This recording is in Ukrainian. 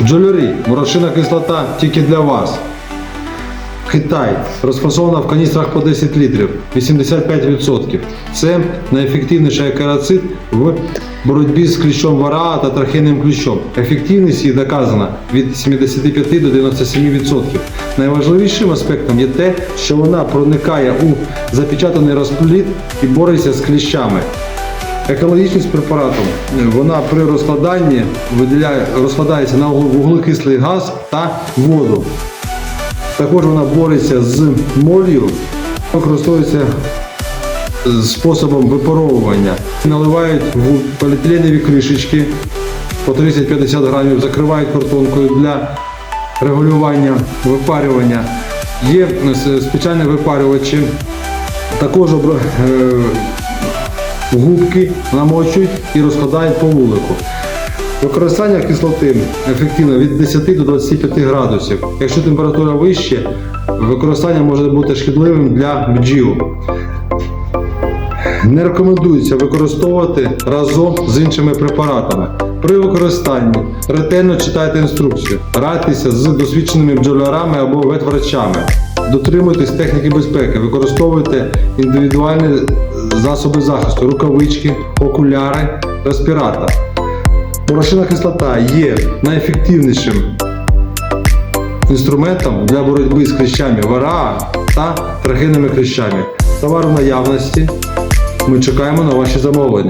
Бджолярі, морошина кислота тільки для вас. Китай розфасована в каністрах по 10 літрів, 85%. Це найефективніший акарацит в боротьбі з кліщом вара та трахейним кліщом. Ефективність її доказана від 75 до 97%. Найважливішим аспектом є те, що вона проникає у запечатаний розплід і бореться з кліщами. Екологічність препарату вона при розкладанні виділяє, розкладається на вуглекислий газ та воду. Також вона бореться з молью, використовується способом випаровування. Наливають в поліетиленові кришечки по 30-50 грамів, закривають картонкою для регулювання випарювання. Є спеціальні випарювачі, також е, губки намочують і розкладають по вулику. Використання кислоти ефективно від 10 до 25 градусів. Якщо температура вища, використання може бути шкідливим для бджіл. Не рекомендується використовувати разом з іншими препаратами. При використанні ретельно читайте інструкцію, радьтеся з досвідченими бджолярами або ветврачами. Дотримуйтесь техніки безпеки, використовуйте індивідуальні засоби захисту, рукавички, окуляри, респіратор. Порошина кислота є найефективнішим інструментом для боротьби з кліщами вара та трахейними кліщами. Товар в наявності. Ми чекаємо на ваші замовлення.